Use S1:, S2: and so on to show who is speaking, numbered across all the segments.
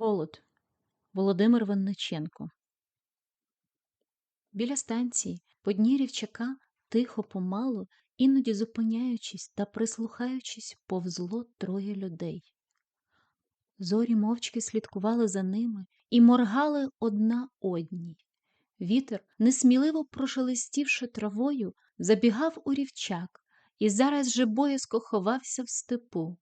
S1: Голод. Володимир Винниченко. Біля станції по дні рівчака тихо помалу, іноді зупиняючись та прислухаючись, повзло троє людей. Зорі мовчки слідкували за ними і моргали одна одній. Вітер, несміливо прошелестівши травою, забігав у рівчак і зараз же боязко ховався в степу.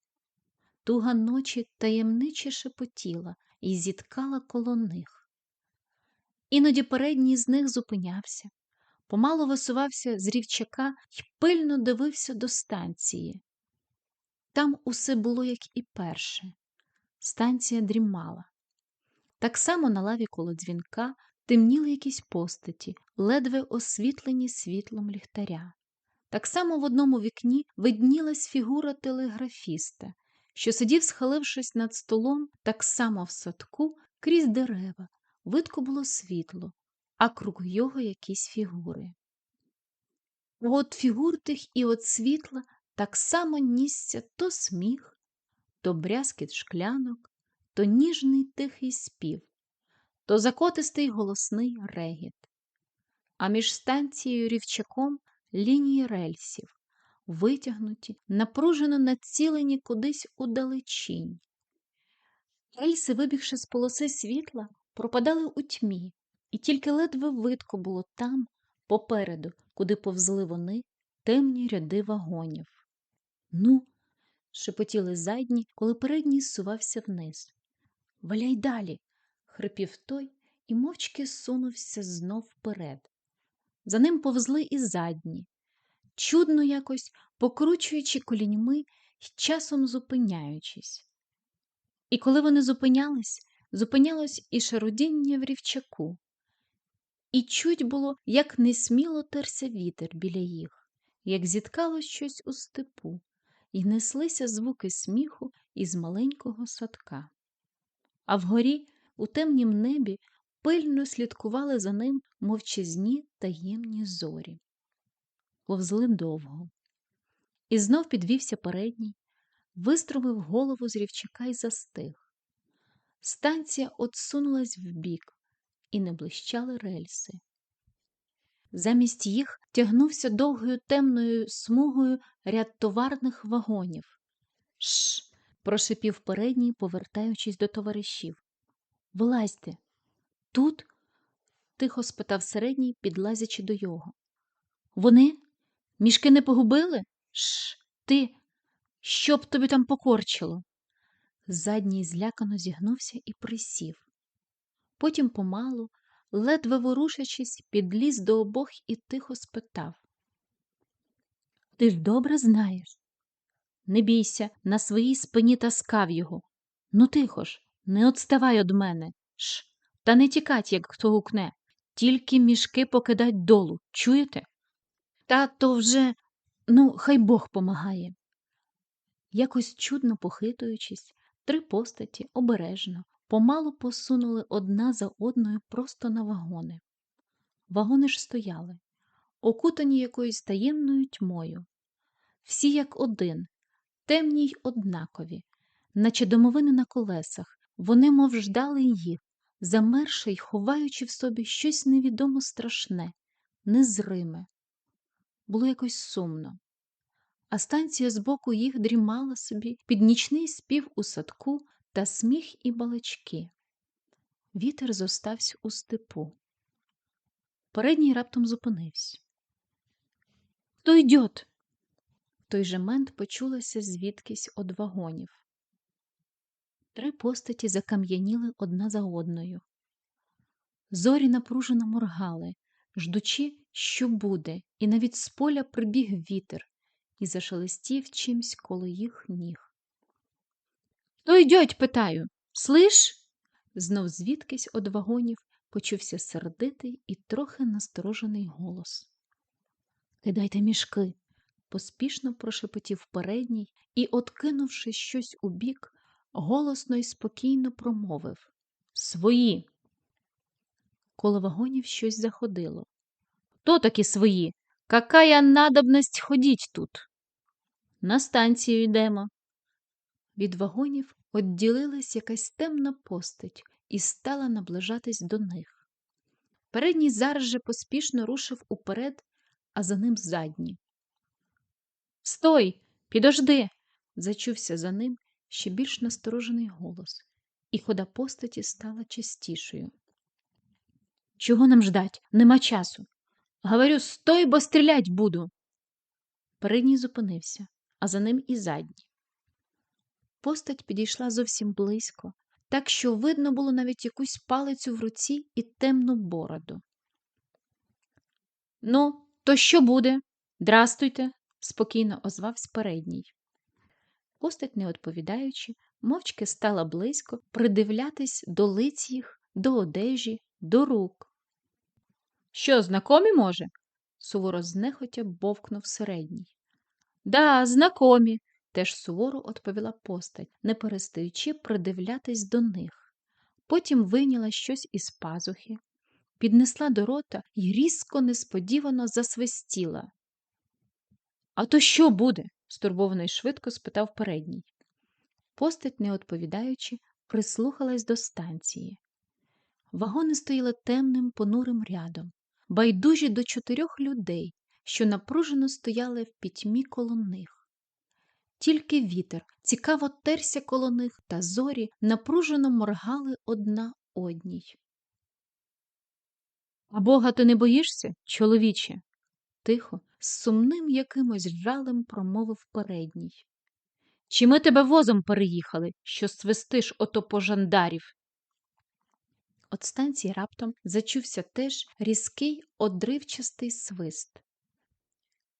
S1: Туга ночі таємниче шепотіла і зіткала коло них. Іноді передній з них зупинявся, помало висувався з рівчака й пильно дивився до станції. Там усе було, як і перше. Станція дрімала. Так само на лаві коло дзвінка темніли якісь постаті, ледве освітлені світлом ліхтаря. Так само в одному вікні виднілась фігура телеграфіста, що сидів, схилившись над столом, так само в садку, крізь дерева, видко було світло, а круг його якісь фігури. От фігур тих і от світла так само нісся то сміх, то брязкіт шклянок, то ніжний тихий спів, то закотистий голосний регіт. А між станцією рівчаком лінії рельсів, витягнуті, напружено націлені кудись у далечінь. Рельси, вибігши з полоси світла, пропадали у тьмі, і тільки ледве видко було там, попереду, куди повзли вони, темні ряди вагонів. Ну, шепотіли задні, коли передній сувався вниз. Валяй далі, хрипів той і мовчки сунувся знов вперед. За ним повзли і задні, чудно якось покручуючи коліньми й часом зупиняючись. І коли вони зупинялись, зупинялось і шарудіння в рівчаку, і чуть було, як несміло терся вітер біля їх, як зіткало щось у степу, і неслися звуки сміху із маленького садка. А вгорі, у темнім небі, пильно слідкували за ним мовчазні таємні зорі. Повзли довго. І знов підвівся передній, вистромив голову з рівчака й застиг. Станція отсунулась вбік, і не блищали рельси. Замість їх тягнувся довгою темною смугою ряд товарних вагонів. Шш. прошипів передній, повертаючись до товаришів. Вилазьте. Тут? тихо спитав середній, підлазячи до його. Вони? Мішки не погубили? Шш, ти, що б тобі там покорчило? Задній злякано зігнувся і присів. Потім помалу, ледве ворушачись, підліз до обох і тихо спитав. Ти ж добре знаєш? Не бійся, на своїй спині таскав його. Ну, тихо ж, не отставай од мене. Ш, та не тікать, як хто гукне. Тільки мішки покидать долу, чуєте? Та то вже, ну, хай Бог помагає. Якось чудно похитуючись, три постаті обережно, помалу посунули одна за одною просто на вагони. Вагони ж стояли, окутані якоюсь таємною тьмою. Всі як один, темні й однакові, наче домовини на колесах, вони мов ждали їх, замерши й ховаючи в собі щось невідомо страшне, незриме. Було якось сумно. А станція збоку їх дрімала собі під нічний спів у садку та сміх і балачки. Вітер зостався у степу. Передній раптом зупинився. Хто йдет? В той же мент почулося звідкись од вагонів. Три постаті закам'яніли одна за одною. Зорі напружено моргали, ждучи, що буде, і навіть з поля прибіг вітер і зашелестів чимсь коло їх ніг. Хто йдеть, питаю, слиш? Знов звідкись од вагонів почувся сердитий і трохи насторожений голос. Кидайте мішки, поспішно прошепотів передній і, откинувши щось у бік, голосно й спокійно промовив Свої. Коло вагонів щось заходило. Хто такі свої? Какая надобность ходіть тут? На станцію йдемо. Від вагонів Отділилась якась темна постать і стала наближатись до них. Передній зараз же поспішно рушив уперед, а за ним задній. Стой, підожди. зачувся за ним ще більш насторожений голос, і хода постаті стала частішою. Чого нам ждать? Нема часу. Говорю, стой, бо стрілять буду. Передній зупинився, а за ним і задній. Постать підійшла зовсім близько, так що видно було навіть якусь палицю в руці і темну бороду. Ну, то що буде? Здрастуйте, спокійно озвався передній. Постать, не відповідаючи, мовчки стала близько придивлятись до лиць їх, до одежі, до рук. Що, знакомі, може? суворо знехотя бовкнув середній. Да, знакомі, теж суворо відповіла постать, не перестаючи придивлятись до них. Потім вийняла щось із пазухи, піднесла до рота і різко несподівано засвистіла. А то що буде? стурбовано й швидко спитав передній. Постать, не відповідаючи, прислухалась до станції. Вагони стояли темним понурим рядом, байдужі до чотирьох людей, що напружено стояли в пітьмі коло них. Тільки вітер цікаво терся коло них, та зорі напружено моргали одна одній. А бога ти не боїшся, чоловіче? тихо, з сумним якимось жалем промовив передній. Чи ми тебе возом переїхали, що свистиш ото по жандарів? От станції раптом зачувся теж різкий одривчастий свист.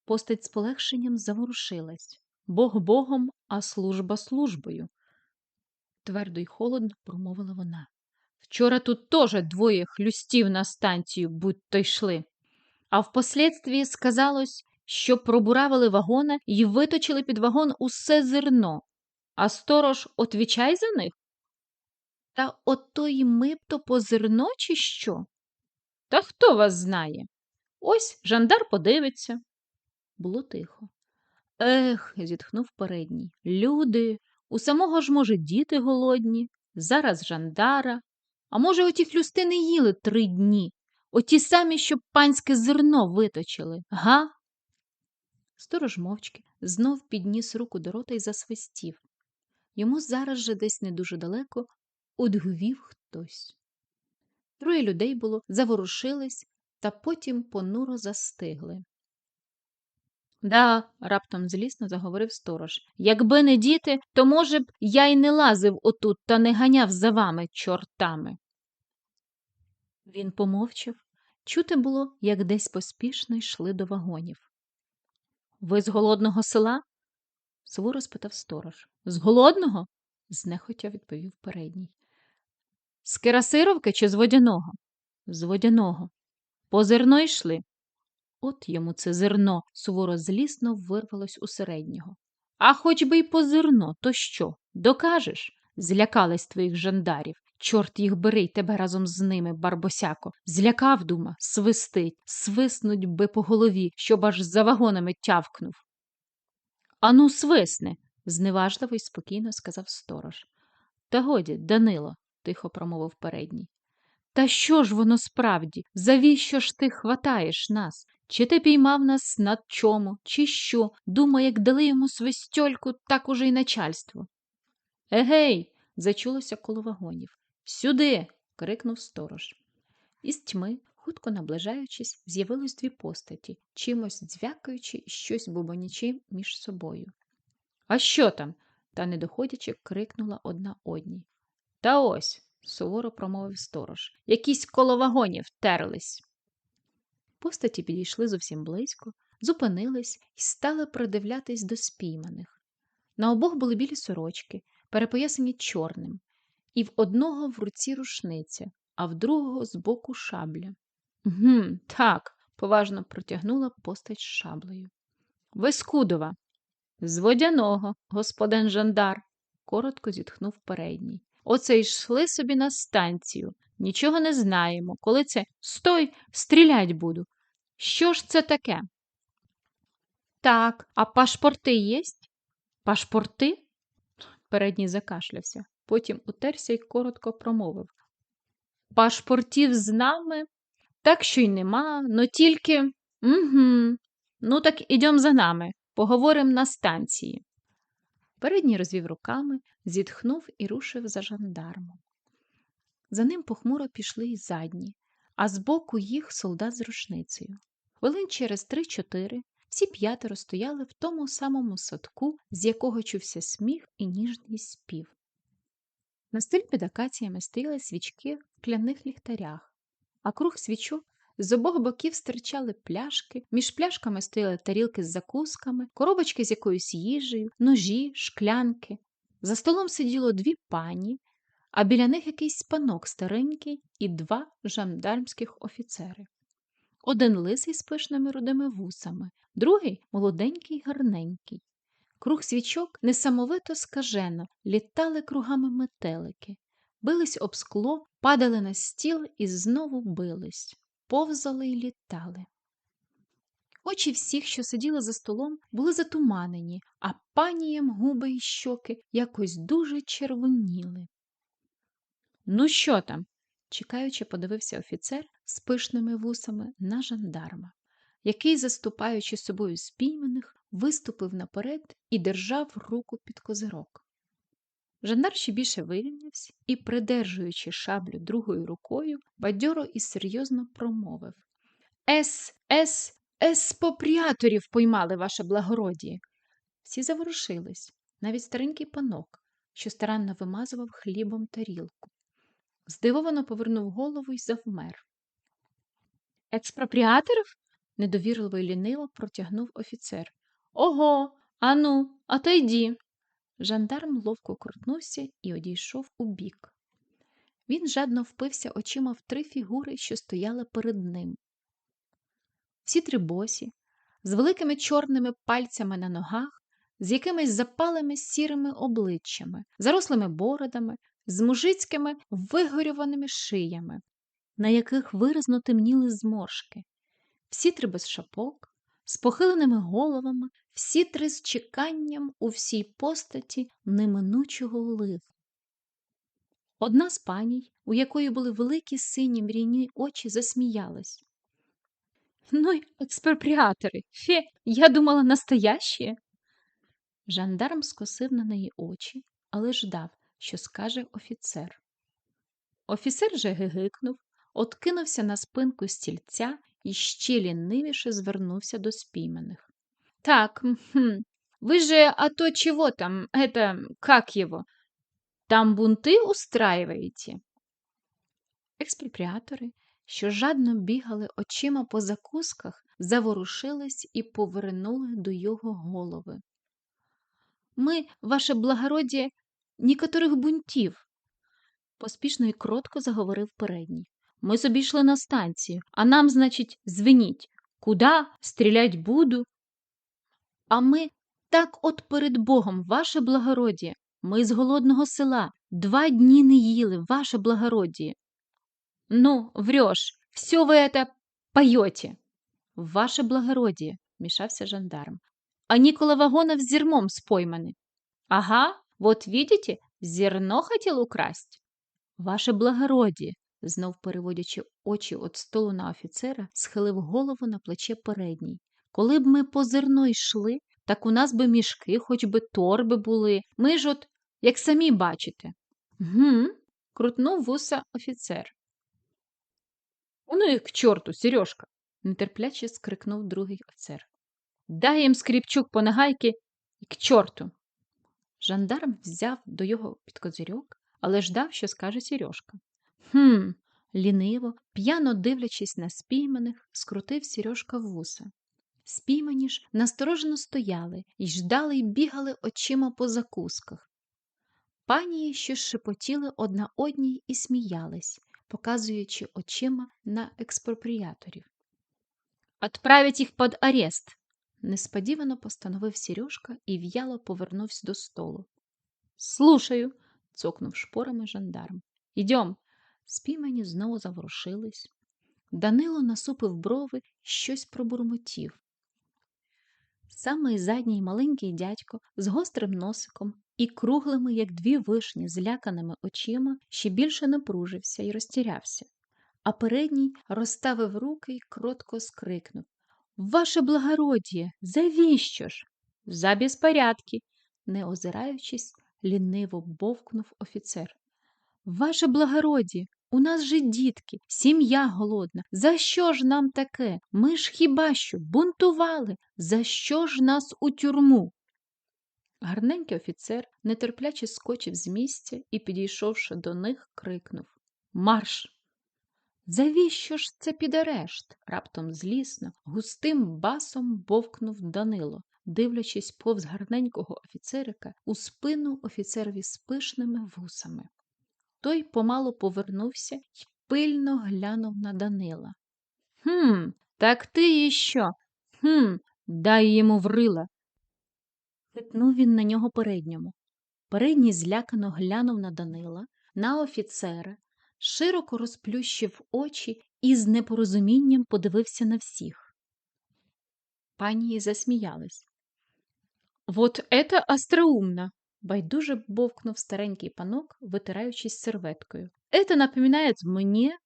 S1: Постать з полегшенням заворушилась. Бог богом, а служба службою. Твердо й холодно промовила вона. Вчора тут теж двоє хлюстів на станцію будь то йшли. А впоследствії сказалось, що пробуравили вагона і виточили під вагон усе зерно, а сторож отвічай за них? Та ото й ми б то по зерно, чи що? Та хто вас знає? Ось жандар подивиться. Було тихо. Ех, зітхнув передній. Люди, у самого ж, може, діти голодні, зараз жандара. А може, оті хлюсти не їли три дні, оті самі, що панське зерно виточили, га? Сторож мовчки знов підніс руку до рота і засвистів. Йому зараз же десь не дуже далеко одгувів хтось. Троє людей було, заворушились та потім понуро застигли. Да, раптом злісно заговорив сторож. Якби не діти, то, може б, я й не лазив отут та не ганяв за вами, чортами. Він помовчав. Чути було, як десь поспішно йшли до вагонів. Ви з голодного села? суворо спитав сторож. З голодного? знехотя відповів передній. З Кирасировки чи з водяного? З водяного. По зерно йшли. От йому це зерно суворо злісно вирвалось у середнього. А хоч би й по зерно, то що? Докажеш? Злякались твоїх жандарів. Чорт їх бери й тебе разом з ними, барбосяко. Злякав, дума, свистить, свиснуть би по голові, щоб аж за вагонами тявкнув. Ану, свисне, зневажливо й спокійно сказав сторож. Та годі, Данило, тихо промовив передній. Та що ж воно справді? Завіщо ж ти хватаєш нас? Чи ти піймав нас над чому, чи що? Думай, як дали йому свистьольку, так уже й начальство. Егей, зачулося коло вагонів. Сюди. крикнув сторож. Із тьми, хутко наближаючись, з'явилось дві постаті, чимось дзвякаючи щось бубонячи між собою. А що там? та не доходячи, крикнула одна одній. Та ось, суворо промовив сторож, якісь коло вагонів терлись. Постаті підійшли зовсім близько, зупинились і стали придивлятись до спійманих. На обох були білі сорочки, перепоясані чорним, і в одного в руці рушниця, а в другого збоку шабля. Гм, так, поважно протягнула постать з шаблею. Вискудова. З водяного, господин жандар, коротко зітхнув передній. Оце йшли собі на станцію. Нічого не знаємо. Коли це стой, стрілять буду. Що ж це таке? Так, а пашпорти єсть? Пашпорти? Передній закашлявся, потім утерся й коротко промовив. Пашпортів з нами? Так що й нема, но тільки. Угу. Ну, так ідем за нами, поговоримо на станції. Передній розвів руками, зітхнув і рушив за жандармом. За ним похмуро пішли й задні, а збоку їх солдат з рушницею. Хвилин через три-чотири всі п'ятеро стояли в тому самому садку, з якого чувся сміх і ніжний спів. На стиль під акаціями стояли свічки в кляних ліхтарях, а круг свічок з обох боків стирчали пляшки, між пляшками стояли тарілки з закусками, коробочки з якоюсь їжею, ножі, шклянки. За столом сиділо дві пані, а біля них якийсь панок старенький і два жандармських офіцери. Один лисий з пишними рудими вусами, другий молоденький гарненький. Круг свічок несамовито скажено літали кругами метелики, бились об скло, падали на стіл і знову бились, повзали й літали. Очі всіх, що сиділи за столом, були затуманені, а паніям губи й щоки якось дуже червоніли. Ну, що там? чекаючи, подивився офіцер з пишними вусами на жандарма, який, заступаючи собою спійманих, виступив наперед і держав руку під козирок. Жандар ще більше вирівнявся і, придержуючи шаблю другою рукою, бадьоро і серйозно промовив Ес, ес, еспопріаторів поймали, ваше благородіє. Всі заворушились, навіть старенький панок, що старанно вимазував хлібом тарілку. Здивовано повернув голову й завмер. Експропріаторів? недовірливо й ліниво протягнув офіцер. Ого, ану, отойді. Жандарм ловко крутнувся і одійшов у бік. Він жадно впився очима в три фігури, що стояли перед ним. Всі три босі, з великими чорними пальцями на ногах, з якимись запалими сірими обличчями, зарослими бородами, з мужицькими вигорюваними шиями, на яких виразно темніли зморшки, всі три без шапок, з похиленими головами, всі три з чеканням у всій постаті неминучого лиху. Одна з паній, у якої були великі сині мрійні очі, засміялась. Ну експропріатори, фе, я думала, настоящі. Жандарм скосив на неї очі, але ждав, що скаже офіцер. Офіцер же гигикнув, откинувся на спинку стільця і ще лінивіше звернувся до спійманих. Так, хм, вы же, а то чего там, это, как его, там бунти устраиваете? Експропріатори, що жадно бігали очима по закусках, заворушились і повернули до його голови. Ми, ваше благородіє, нікоторих бунтів, поспішно і кротко заговорив передній. Ми собі на станцію, а нам, значить, звеніть, куда стрілять буду. А ми так от перед Богом, ваше благородіє, ми з голодного села два дні не їли, ваше благородіє. Ну, врешь, все ви это поете. Ваше благородіє, мішався жандарм. А Нікола Вагонов з зермом спойманы. Ага, вот видите, зерно хотел украсть. Ваше благородіє, знов переводячи очі від столу на офіцера, схилив голову на плече передній. Коли б ми по зерно йшли, так у нас би мішки, хоч би торби були. Ми ж от, як самі бачите. Гм, крутнув вуса офіцер. Ну і к чорту, Сережка, нетерпляче скрикнув другий офіцер. Дай їм скріпчук по нагайки і к чорту. Жандарм взяв до його під козирьок, але ждав, що скаже Сережка. Хм, ліниво, п'яно дивлячись на спійманих, скрутив Сережка вуса. Спіймані ж насторожено стояли і ждали й бігали очима по закусках. Панії що шепотіли одна одній і сміялись, показуючи очима на експропріаторів. Отправить їх під арест, несподівано постановив Сережка і в'яло повернувся до столу. Слушаю, цокнув шпорами жандарм. Ідем. Спіймані знову заворушились. Данило насупив брови щось пробурмотів. Самий задній маленький дядько з гострим носиком і круглими, як дві вишні, зляканими очима, ще більше напружився і розтірявся. А передній розставив руки й кротко скрикнув Ваше благородіє, завіщо ж? За безпорядки, не озираючись, ліниво бовкнув офіцер. Ваше благородіє, у нас же дітки, сім'я голодна. За що ж нам таке? Ми ж хіба що бунтували? За що ж нас у тюрму? Гарненький офіцер нетерпляче скочив з місця і, підійшовши до них, крикнув Марш! Завіщо ж це під арешт? раптом злісно, густим басом бовкнув Данило, дивлячись повз гарненького офіцерика у спину офіцерові з пишними вусами. Той помало повернувся й пильно глянув на Данила. Хм, так ти і що? Хм, дай йому врила. Хитнув він на нього передньому. Передній злякано глянув на Данила, на офіцера, широко розплющив очі і з непорозумінням подивився на всіх. Пані засміялись. Вот это остроумно! Байдуже бовкнув старенький панок, витираючись серветкою. Это напоминает мне.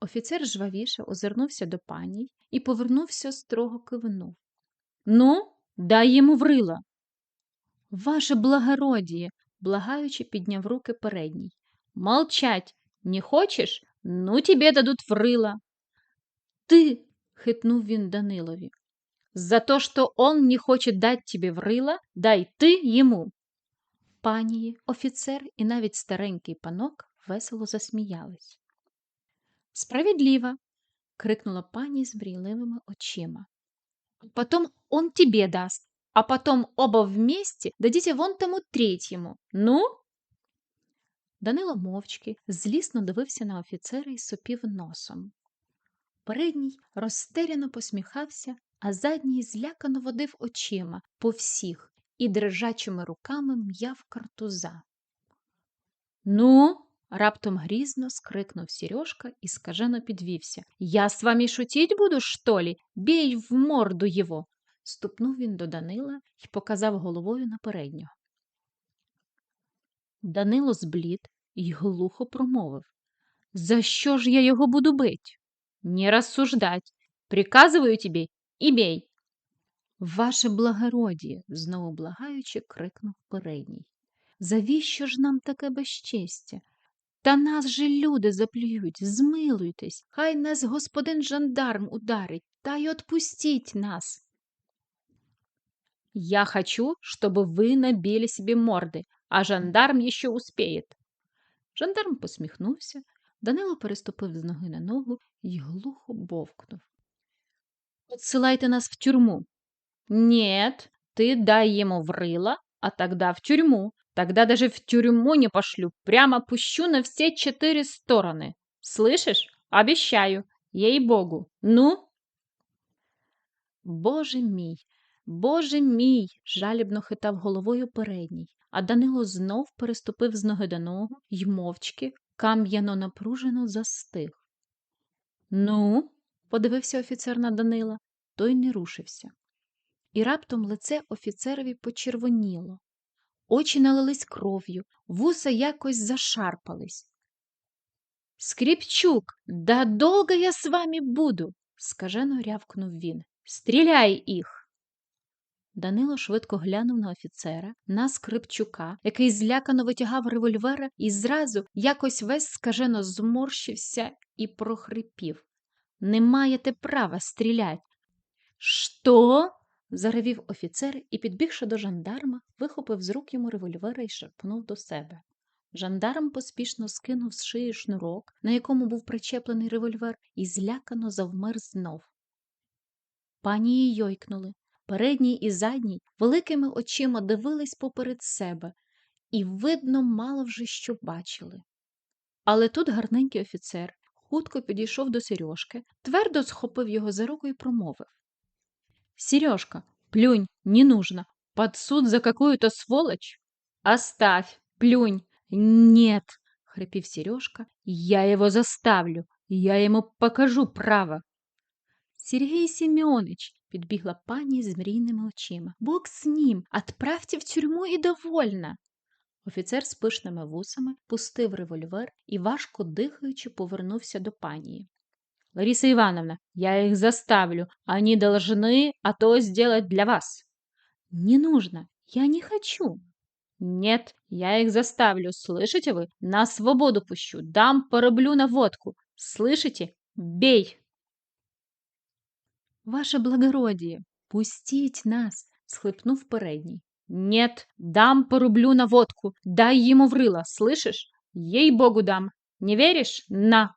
S1: Офіцер жвавіше озирнувся до паній і повернувся строго кивнув. Ну, дай йому врила. Ваше благородіє, благаючи, підняв руки передній. Молчать, не хочеш? Ну, тебе дадуть врила. Ти, хитнув він Данилові. За то, что он не хочет дать тебе врила, дай ти йому. Панії, офіцер і навіть старенький панок весело засміялись. Справедливо, крикнула пані з брійливими очима. Потом он тебе даст, а потом оба вместе дадите вон тому третьему. Ну? Данило мовчки злісно дивився на офіцера і сопів носом. Передній розтеряно посміхався, а задній злякано водив очима по всіх і дрижачими руками м'яв картуза. Ну, раптом грізно скрикнув Сережка і скажено підвівся. Я з вами шутіть буду, що лі? Бій в морду його. Ступнув він до Данила і показав головою на переднього. Данило зблід і глухо промовив За що ж я його буду бить? Не розсуждать. Приказую тобі і бей. Ваше благородіє, знову благаючи, крикнув передній. Завіщо ж нам таке безчестя? Та нас же люди заплюють, змилуйтесь, хай нас господин жандарм ударить, та й отпустіть нас. Я хочу, чтобы вы набили себе морди, а жандарм еще успеет. Жандарм посміхнувся, Данило переступив з ноги на ногу і глухо бовкнув. Отсылайте нас в тюрму. Нет, ты дай ему врыло, а тогда в тюрьму. Тогда даже в тюрьму не пошлю, прямо пущу на все четыре стороны. Слышишь? Обещаю, ей-богу. Ну? Боже мій, боже мій, жалібно хитав головою передній, а Данило знов переступив з ноги до ногу й мовчки, кам'яно напружено застиг. Ну, подивився офіцер на Данила, той не рушився. І раптом лице офіцерові почервоніло. Очі налились кров'ю, вуса якось зашарпались. Скріпчук, да долго я з вами буду, скажено рявкнув він. Стріляй їх. Данило швидко глянув на офіцера, на Скрипчука, який злякано витягав револьвера і зразу якось весь скажено зморщився і прохрипів. Не маєте права стріляти. Що? Заревів офіцер і, підбігши до жандарма, вихопив з рук йому револьвера і шарпнув до себе. Жандарм поспішно скинув з шиї шнурок, на якому був причеплений револьвер, і злякано завмер знов. Пані йойкнули. Передній і задній великими очима дивились поперед себе, і, видно, мало вже що бачили. Але тут гарненький офіцер хутко підійшов до Сережки, твердо схопив його за руку і промовив Сережка, плюнь, не нужно. Под суд за какую-то сволочь? Оставь, плюнь. Нет, хрипів Сережка. Я его заставлю. Я ему покажу право. Сергей Семенович, підбігла пані з мрійними очима. Бог з ним, отправте в тюрму і довольна. Офіцер з пишними вусами пустив револьвер і, важко дихаючи, повернувся до панії. Лариса Ивановна, я их заставлю. Они должны, а то сделать для вас. Не нужно, я не хочу. Нет, я их заставлю, слышите вы? На свободу пущу, дам пороблю на водку. Слышите? Бей! Ваше благородие, пустіть нас, схлипнув передній. Нет, дам порублю на водку, дай ему в рыло, слышишь? Ей-богу дам. Не веришь? На!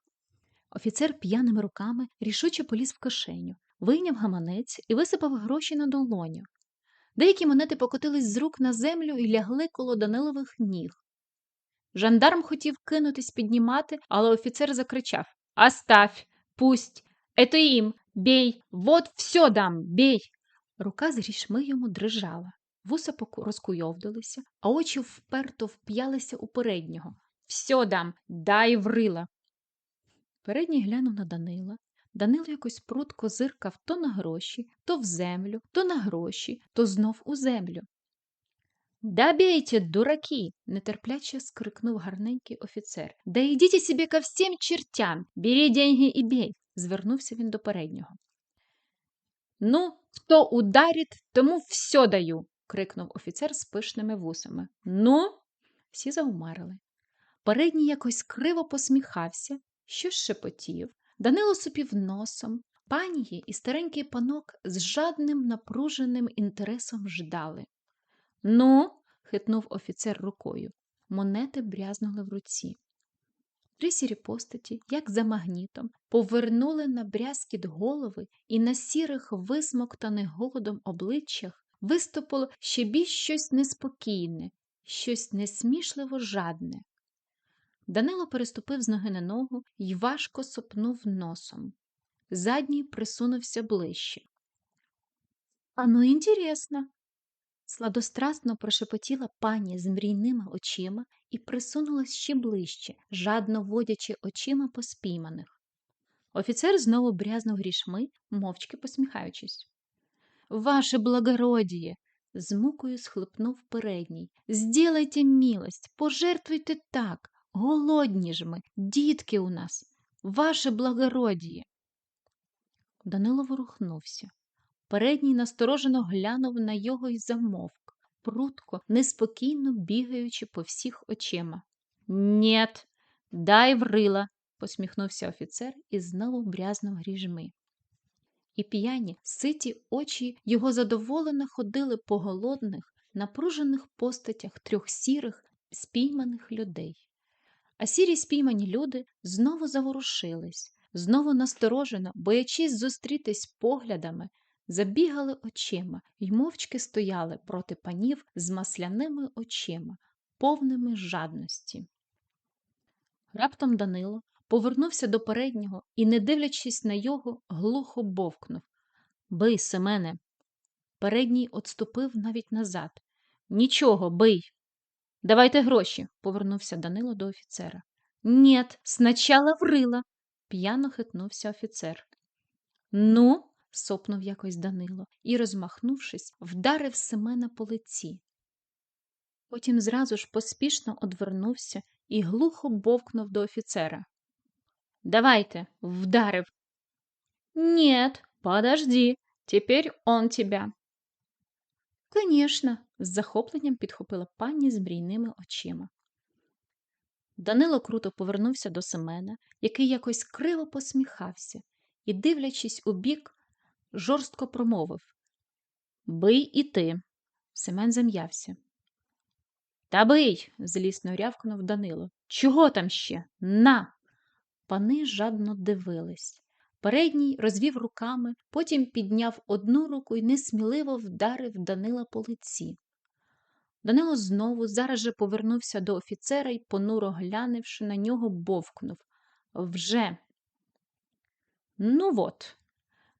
S1: Офіцер п'яними руками рішуче поліз в кишеню, вийняв гаманець і висипав гроші на долоню. Деякі монети покотились з рук на землю і лягли коло Данилових ніг. Жандарм хотів кинутись піднімати, але офіцер закричав Оставь, пусть, это їм, бей, вот все дам, бей. Рука з грішми йому дрижала, вуса розкуйовдилися, а очі вперто вп'ялися у переднього. Все дам, дай врила. Передній глянув на Данила. Данило якось прутко зиркав то на гроші, то в землю, то на гроші, то знов у землю. Да бейте, дураки! нетерпляче скрикнув гарненький офіцер. Да йдіть собі ко всім чертям, бери деньги і бей, звернувся він до переднього. Ну, хто ударить, тому все даю, крикнув офіцер з пишними вусами. Ну, всі заумарили. Передній якось криво посміхався, що шепотів. Данило супів носом. Панії і старенький панок з жадним напруженим інтересом ждали. Ну, хитнув офіцер рукою. Монети брязнули в руці. Три сірі постаті, як за магнітом, повернули на брязкіт голови, і на сірих, висмоктаних голодом обличчях виступило ще більш щось неспокійне, щось несмішливо жадне. Данило переступив з ноги на ногу і важко сопнув носом. Задній присунувся ближче. А ну, інтересно. Сладострастно прошепотіла пані з мрійними очима і присунулась ще ближче, жадно водячи очима по спійманих. Офіцер знову брязнув грішми, мовчки посміхаючись. Ваше благородіє, з мукою схлипнув передній. Зділайте милость, пожертвуйте так, Голодні ж ми, дітки у нас, ваше благородіє. Данило ворухнувся. Передній насторожено глянув на його і замовк, прутко, неспокійно бігаючи по всіх очима. Нєт, дай врила, посміхнувся офіцер і знову брязнув гріжми. І п'яні, ситі очі його задоволено ходили по голодних, напружених постатях трьох сірих, спійманих людей. А сірі спіймані люди знову заворушились, знову насторожено, боячись зустрітись поглядами, забігали очима й мовчки стояли проти панів з масляними очима, повними жадності. Раптом Данило повернувся до переднього і, не дивлячись на його, глухо бовкнув Бий, Семене. Передній отступив навіть назад. Нічого, бий. Давайте гроші, повернувся Данило до офіцера. Нєт, сначала врила, п'яно хитнувся офіцер. Ну, сопнув якось Данило і, розмахнувшись, вдарив Семена по лиці. Потім зразу ж поспішно одвернувся і глухо бовкнув до офіцера. Давайте, вдарив. Нет, подожди, теперь он тебя. Конечно, з захопленням підхопила пані з мрійними очима. Данило круто повернувся до Семена, який якось криво посміхався і, дивлячись у бік, жорстко промовив Бий і ти. Семен зам'явся. Та бий, злісно рявкнув Данило. Чого там ще? На. Пани жадно дивились. Передній розвів руками, потім підняв одну руку і несміливо вдарив Данила по лиці. Данило знову зараз же повернувся до офіцера і, понуро глянувши на нього, бовкнув Вже. Ну от.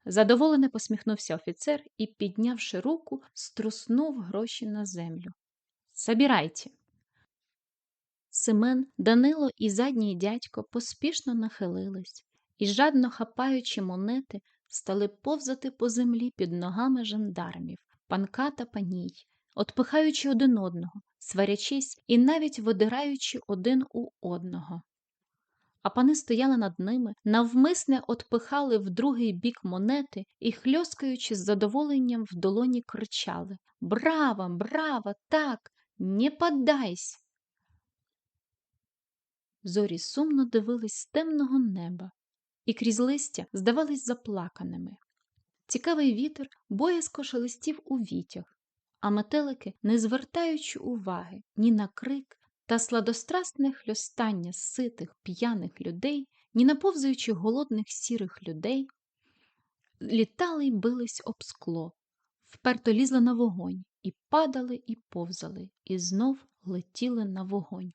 S1: Задоволене посміхнувся офіцер і, піднявши руку, струснув гроші на землю. Забирайте. Семен, Данило і задній дядько поспішно нахилились і, жадно хапаючи монети, стали повзати по землі під ногами жандармів, панка та паній, отпихаючи один одного, сварячись і навіть видираючи один у одного. А пани стояли над ними, навмисне отпихали в другий бік монети і, хльоскаючи з задоволенням в долоні, кричали Браво, браво, так, не поддайся! Зорі сумно дивились з темного неба і крізь листя здавались заплаканими. Цікавий вітер боязко шелестів у вітях, а метелики, не звертаючи уваги ні на крик та сладострастне хльостання ситих п'яних людей, ні на повзаючи голодних сірих людей, літали й бились об скло, вперто лізли на вогонь і падали, і повзали, і знов летіли на вогонь.